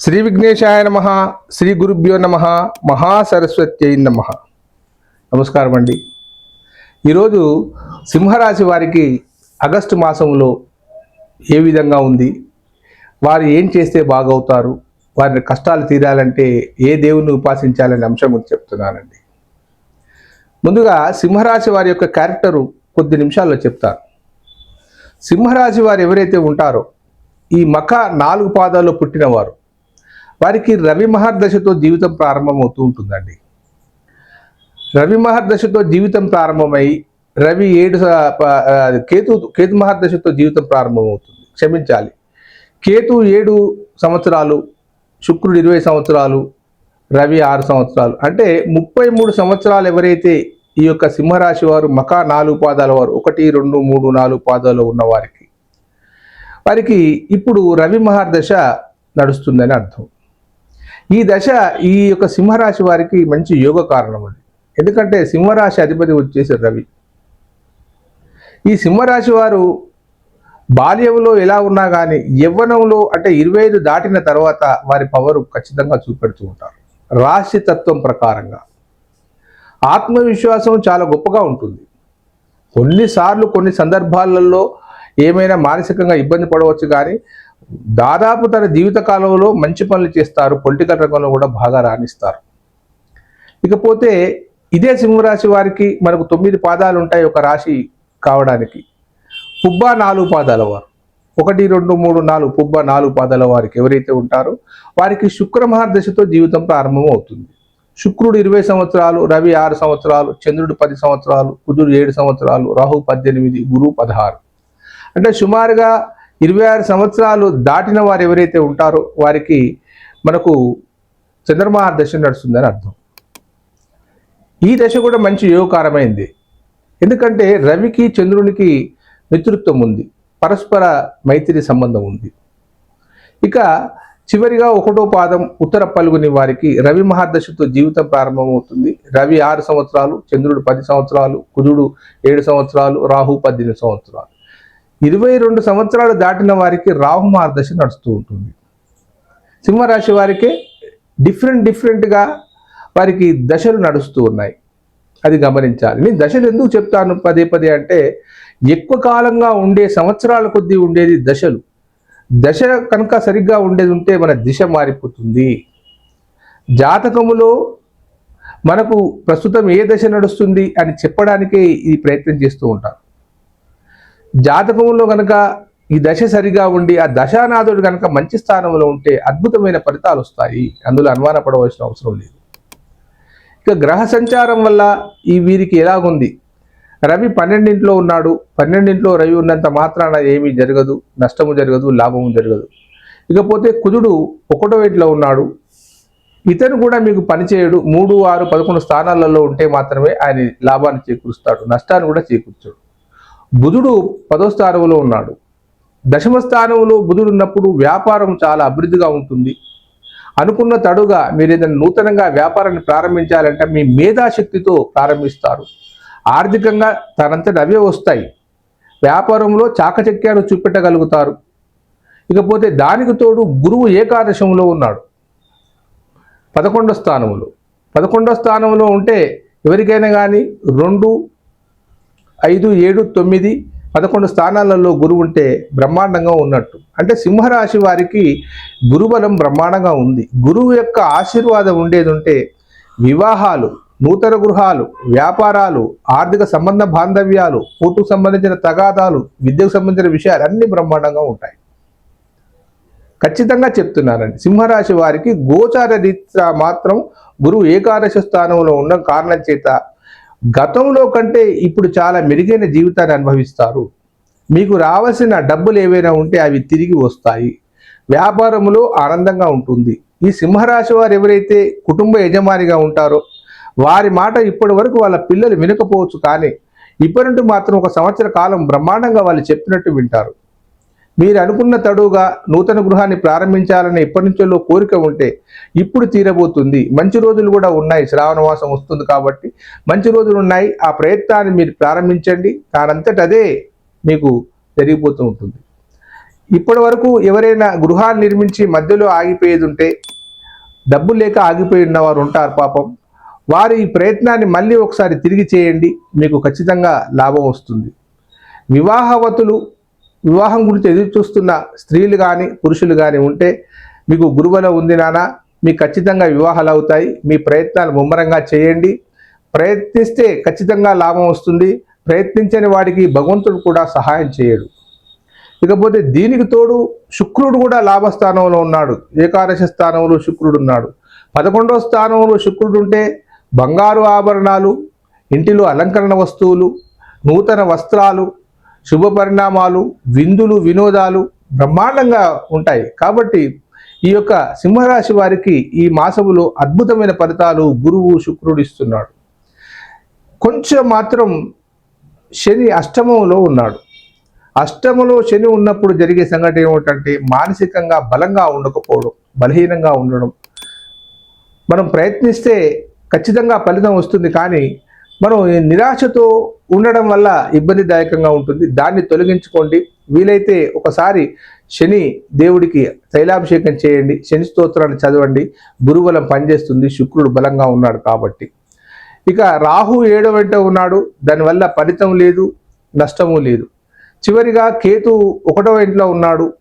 శ్రీ విఘ్నేశాయ నమ శ్రీ గురుభ్యో నమ మహాసరస్వత్యై నమ. నమస్కారం అండి. ఈరోజు సింహరాశి వారికి ఆగస్టు మాసంలో ఏ విధంగా ఉంది? వారు ఏం చేస్తే బాగవుతారు? వారి కష్టాలు తీరాలంటే ఏ దేవుని ఉపాసించాలనే అంశం గురించి చెప్తున్నానండి. ముందుగా సింహరాశి వారి యొక్క క్యారెక్టరు కొద్ది నిమిషాల్లో చెప్తారు సింహరాశి వారు ఎవరైతే ఉంటారో ఈ మఖ నాలుగు పాదాల్లో పుట్టినవారు వారికి రవి మహర్దశతో జీవితం ప్రారంభమవుతూ ఉంటుందండి. రవి మహర్దశతో జీవితం ప్రారంభమై రవి ఏడు కేతు కేతు మహర్దశతో జీవితం ప్రారంభమవుతుంది. క్షమించాలి. కేతు ఏడు సంవత్సరాలు శుక్రుడు ఇరవై సంవత్సరాలు రవి ఆరు సంవత్సరాలు. అంటే ముప్పై మూడు సంవత్సరాలు ఎవరైతే ఈ యొక్క సింహరాశి వారు మకా నాలుగు పాదాల వారు ఒకటి రెండు మూడు నాలుగు పాదాలు ఉన్న వారికి వారికి ఇప్పుడు రవి మహర్దశ నడుస్తుందని అర్థం. ఈ దశ ఈ యొక్క సింహరాశి వారికి మంచి యోగ కారణం అది. ఎందుకంటే సింహరాశి అధిపతి వచ్చేసి రవి. ఈ సింహరాశి వారు బాల్యంలో ఎలా ఉన్నా కానీ యవ్వనంలో అంటే ఇరవై ఐదు దాటిన తర్వాత వారి పవరు ఖచ్చితంగా చూపెడుతూ ఉంటారు. రాశి తత్వం ప్రకారంగా. ఆత్మవిశ్వాసం చాలా గొప్పగా ఉంటుంది. కొన్నిసార్లు కొన్ని సందర్భాలలో ఏమైనా మానసికంగా ఇబ్బంది పడవచ్చు కానీ దాదాపు తన జీవిత కాలంలో మంచి పనులు చేస్తారు పొలిటికల్ రంగంలో కూడా బాగా రాణిస్తారు. ఇకపోతే ఇదే సింహరాశి వారికి మనకు తొమ్మిది పాదాలు ఉంటాయి ఒక రాశి కావడానికి. పుబ్బ నాలుగు పాదాల వారు. ఒకటి రెండు మూడు నాలుగు పుబ్బ నాలుగు పాదాల వారికి ఎవరైతే ఉంటారో వారికి శుక్రమహర్దశతో జీవితం ప్రారంభం అవుతుంది. శుక్రుడు ఇరవై సంవత్సరాలు రవి ఆరు సంవత్సరాలు చంద్రుడు పది సంవత్సరాలు కుజుడు ఏడు సంవత్సరాలు రాహు పద్దెనిమిది గురువు పదహారు. అంటే సుమారుగా ఇరవై ఆరు సంవత్సరాలు దాటిన వారు ఎవరైతే ఉంటారో వారికి మనకు చంద్రమహా దశ నడుస్తుందని అర్థం. ఈ దశ కూడా మంచి యోగకారమైంది. ఎందుకంటే రవికి చంద్రునికి మిత్రుత్వం ఉంది. పరస్పర మైత్రి సంబంధం ఉంది. ఇక చివరిగా ఒకటో పాదం ఉత్తర పలుగుని వారికి రవి మహాదశతో జీవితం ప్రారంభమవుతుంది. రవి ఆరు సంవత్సరాలు చంద్రుడు పది సంవత్సరాలు కుజుడు ఏడు సంవత్సరాలు రాహు పద్దెనిమిది సంవత్సరాలు. ఇరవై రెండు సంవత్సరాలు దాటిన వారికి రాహు మహాదశ నడుస్తూ ఉంటుంది. సింహరాశి వారికి డిఫరెంట్ డిఫరెంట్గా వారికి దశలు నడుస్తూ ఉన్నాయి. అది గమనించాలి. నేను దశలు ఎందుకు చెప్తాను పదే పదే అంటే ఎక్కువ కాలంగా ఉండే సంవత్సరాల కొద్దీ ఉండేది దశలు. దశ కనుక సరిగ్గా ఉండేది ఉంటే మన దిశ మారిపోతుంది. జాతకములో మనకు ప్రస్తుతం ఏ దశ నడుస్తుంది అని చెప్పడానికే ఈ ప్రయత్నం చేస్తూ ఉంటాను జాతకంలో కనుక ఈ దశ సరిగా ఉండి ఆ దశానాథుడు కనుక మంచి స్థానంలో ఉంటే అద్భుతమైన ఫలితాలు వస్తాయి. అందులో అనుమానపడవలసిన అవసరం లేదు. ఇక గ్రహ సంచారం వల్ల ఈ వీరికి ఎలాగుంది? రవి పన్నెండింట్లో ఉన్నాడు. పన్నెండింట్లో రవి ఉన్నంత మాత్రాన ఏమీ జరగదు. నష్టము జరగదు. లాభము జరగదు. ఇకపోతే కుజుడు ఒకటో ఇంట్లో ఉన్నాడు. ఇతను కూడా మీకు పనిచేయడు మూడు ఆరు పదకొండు స్థానాలలో ఉంటే మాత్రమే ఆయన లాభాన్ని చేకూరుస్తాడు. నష్టాన్ని కూడా చేకూర్చాడు. బుధుడు పదో స్థానంలో ఉన్నాడు. దశమ స్థానంలో బుధుడు ఉన్నప్పుడు వ్యాపారం చాలా అభివృద్ధిగా ఉంటుంది. అనుకున్న తడుగా మీరు ఏదైనా నూతనంగా వ్యాపారాన్ని ప్రారంభించాలంటే మీ మేధాశక్తితో ప్రారంభిస్తారు. ఆర్థికంగా తనంతట అవే వస్తాయి. వ్యాపారంలో చాకచక్యాలు చూపెట్టగలుగుతారు. ఇకపోతే దానికి తోడు గురువు ఏకాదశంలో ఉన్నాడు. పదకొండో స్థానంలో. పదకొండో స్థానంలో ఉంటే ఎవరికైనా కానీ రెండు ఐదు ఏడు తొమ్మిది పదకొండు స్థానాలలో గురువు ఉంటే బ్రహ్మాండంగా ఉన్నట్టు. అంటే సింహరాశి వారికి గురుబలం బ్రహ్మాండంగా ఉంది. గురువు యొక్క ఆశీర్వాదం ఉండేది ఉంటే వివాహాలు నూతన గృహాలు వ్యాపారాలు ఆర్థిక సంబంధ బాంధవ్యాలు కోర్టుకు సంబంధించిన తగాదాలు విద్యకు సంబంధించిన విషయాలు అన్ని బ్రహ్మాండంగా ఉంటాయి. ఖచ్చితంగా చెప్తున్నానండి. సింహరాశి వారికి గోచార రీత్యా మాత్రం గురువు ఏకాదశ స్థానంలో ఉన్న కారణం చేత గతంలో కంటే ఇప్పుడు చాలా మెరుగైన జీవితాన్ని అనుభవిస్తారు. మీకు రావాల్సిన డబ్బులు ఏవైనా ఉంటే అవి తిరిగి వస్తాయి. వ్యాపారంలో ఆనందంగా ఉంటుంది. ఈ సింహరాశి వారు ఎవరైతే కుటుంబ యజమానిగా ఉంటారో వారి మాట ఇప్పటి వరకు వాళ్ళ పిల్లలు వినకపోవచ్చు కానీ ఇప్పటి నుండి మాత్రం ఒక సంవత్సర కాలం బ్రహ్మాండంగా వాళ్ళు చెప్పినట్టు వింటారు. మీరు అనుకున్న తడువుగా నూతన గృహాన్ని ప్రారంభించాలని ఎప్పటి నుంచో కోరిక ఉంటే ఇప్పుడు తీరబోతుంది. మంచి రోజులు కూడా ఉన్నాయి. శ్రావణ మాసం వస్తుంది కాబట్టి మంచి రోజులు ఉన్నాయి. ఆ ప్రయత్నాన్ని మీరు ప్రారంభించండి. దానంతట అదే మీకు జరిగిపోతూ ఉంటుంది. ఇప్పటి వరకు ఎవరైనా గృహాన్ని నిర్మించి మధ్యలో ఆగిపోయేది ఉంటే డబ్బు లేక ఆగిపోయి ఉన్నవారు ఉంటారు పాపం. వారి ఈ ప్రయత్నాన్ని మళ్ళీ ఒకసారి తిరిగి చేయండి. మీకు ఖచ్చితంగా లాభం వస్తుంది. వివాహవతులు వివాహం గురించి ఎదురు చూస్తున్న స్త్రీలు కానీ పురుషులు కానీ ఉంటే మీకు గురువులో ఉంది నాన్న మీకు ఖచ్చితంగా వివాహాలు అవుతాయి. మీ ప్రయత్నాలు ముమ్మరంగా చేయండి. ప్రయత్నిస్తే ఖచ్చితంగా లాభం వస్తుంది. ప్రయత్నించని వాడికి భగవంతుడు కూడా సహాయం చేయడు. ఇకపోతే దీనికి తోడు శుక్రుడు కూడా లాభస్థానంలో ఉన్నాడు. ఏకాదశ స్థానంలో శుక్రుడు ఉన్నాడు. పదకొండవ స్థానంలో శుక్రుడు ఉంటే బంగారు ఆభరణాలు ఇంటిలో అలంకరణ వస్తువులు నూతన వస్త్రాలు శుభ పరిణామాలు విందులు వినోదాలు బ్రహ్మాండంగా ఉంటాయి. కాబట్టి ఈ యొక్క సింహరాశి వారికి ఈ మాసములో అద్భుతమైన ఫలితాలు గురువు శుక్రుడు ఇస్తున్నాడు. కొంచెం మాత్రం శని అష్టమంలో ఉన్నాడు. అష్టములో శని ఉన్నప్పుడు జరిగే సంఘటన ఏమిటంటే మానసికంగా బలంగా ఉండకపోవడం బలహీనంగా ఉండడం. మనం ప్రయత్నిస్తే ఖచ్చితంగా ఫలితం వస్తుంది కానీ మనం ఈ నిరాశతో ఉండడం వల్ల ఇబ్బందిదాయకంగా ఉంటుంది. దాన్ని తొలగించుకోండి. వీలైతే ఒకసారి శని దేవుడికి తైలాభిషేకం చేయండి. శని స్తోత్రాన్ని చదవండి. గురుబలం పనిచేస్తుంది. శుక్రుడు బలంగా ఉన్నాడు కాబట్టి. ఇక రాహు ఏడో వెంట ఉన్నాడు. దానివల్ల ఫలితం లేదు నష్టము లేదు. చివరిగా కేతు ఒకటో ఇంట్లో ఉన్నాడు.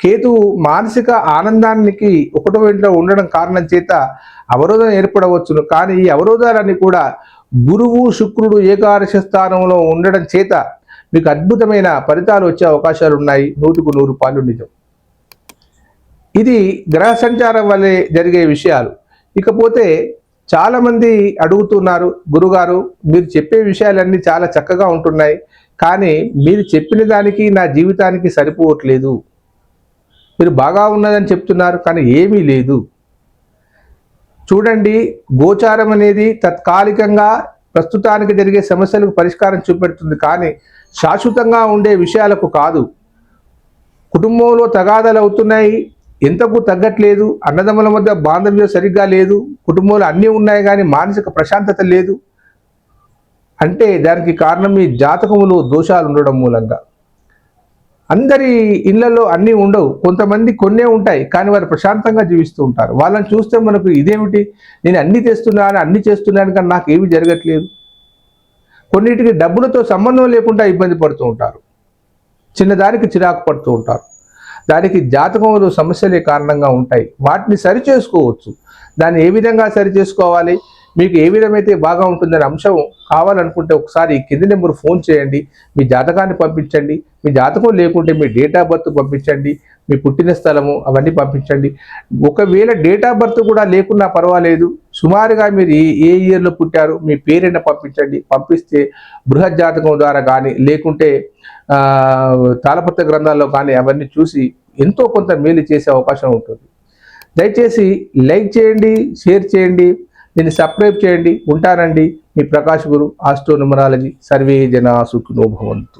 కేతు మానసిక ఆనందానికి ఒకటో ఇంట్లో ఉండడం కారణం చేత అవరోధం ఏర్పడవచ్చును. కానీ ఈ అవరోధాలన్నీ కూడా గురువు శుక్రుడు ఏకాదశ స్థానంలో ఉండడం చేత మీకు అద్భుతమైన ఫలితాలు వచ్చే అవకాశాలు ఉన్నాయి. నూటికి నూరు పాలు నిజం. ఇది గ్రహ సంచారం వల్లే జరిగే విషయాలు. ఇకపోతే చాలామంది అడుగుతున్నారు గురుగారు మీరు చెప్పే విషయాలన్నీ చాలా చక్కగా ఉంటున్నాయి కానీ మీరు చెప్పిన దానికి నా జీవితానికి సరిపోవట్లేదు. మీరు బాగా ఉన్నదని చెప్తున్నారు కానీ ఏమీ లేదు. చూడండి గోచారం అనేది తత్కాలికంగా ప్రస్తుతానికి జరిగే సమస్యలకు పరిష్కారం చూపెడుతుంది. కానీ శాశ్వతంగా ఉండే విషయాలకు కాదు. కుటుంబంలో తగాదాలు అవుతున్నాయి. ఎంతకు తగ్గట్లేదు. అన్నదమ్ముల మధ్య బాంధవ్యం సరిగ్గా లేదు. కుటుంబంలో అన్నీ ఉన్నాయి కానీ మానసిక ప్రశాంతత లేదు. అంటే దానికి కారణం మీ జాతకంలో దోషాలు ఉండడం మూలంగా. అందరి ఇళ్ళలో అన్నీ ఉండవు. కొంతమంది కొన్నే ఉంటాయి కానీ వారు ప్రశాంతంగా జీవిస్తూ ఉంటారు. వాళ్ళని చూస్తే మనకు ఇదేమిటి? నేను అన్ని తెస్తున్నాను అన్ని చేస్తున్నాను కానీ నాకు ఏమీ జరగట్లేదు. కొన్నిటికి డబ్బులతో సంబంధం లేకుండా ఇబ్బంది పడుతూ ఉంటారు. చిన్నదానికి చిరాకు పడుతూ ఉంటారు. దానికి జాతకంలో సమస్యలే కారణంగా ఉంటాయి. వాటిని సరి చేసుకోవచ్చు. దాన్ని ఏ విధంగా సరి చేసుకోవాలి? మీకు ఏ విధమైతే బాగా ఉంటుందనే అంశం కావాలనుకుంటే ఒకసారి ఈ కింది నెంబర్ ఫోన్ చేయండి. మీ జాతకాన్ని పంపించండి. మీ జాతకం లేకుంటే మీ డేట్ ఆఫ్ బర్త్ పంపించండి. మీ పుట్టిన స్థలము అవన్నీ పంపించండి. ఒకవేళ డేట్ ఆఫ్ బర్త్ కూడా లేకున్నా పర్వాలేదు. సుమారుగా మీరు ఏ ఏ ఇయర్లో పుట్టారు మీ పేరైనా పంపించండి. పంపిస్తే బృహత్ జాతకం ద్వారా కానీ లేకుంటే తాళపత్ర గ్రంథాల్లో కానీ అవన్నీ చూసి ఎంతో కొంత మేలు చేసే అవకాశం ఉంటుంది. దయచేసి లైక్ చేయండి షేర్ చేయండి. దీన్ని సబ్స్క్రైబ్ చేయండి ఉంటానండి మీ ప్రకాష్ గురు ఆస్ట్రో న్యూమరాలజీ సర్వే జనా సుఖినో భవంతు.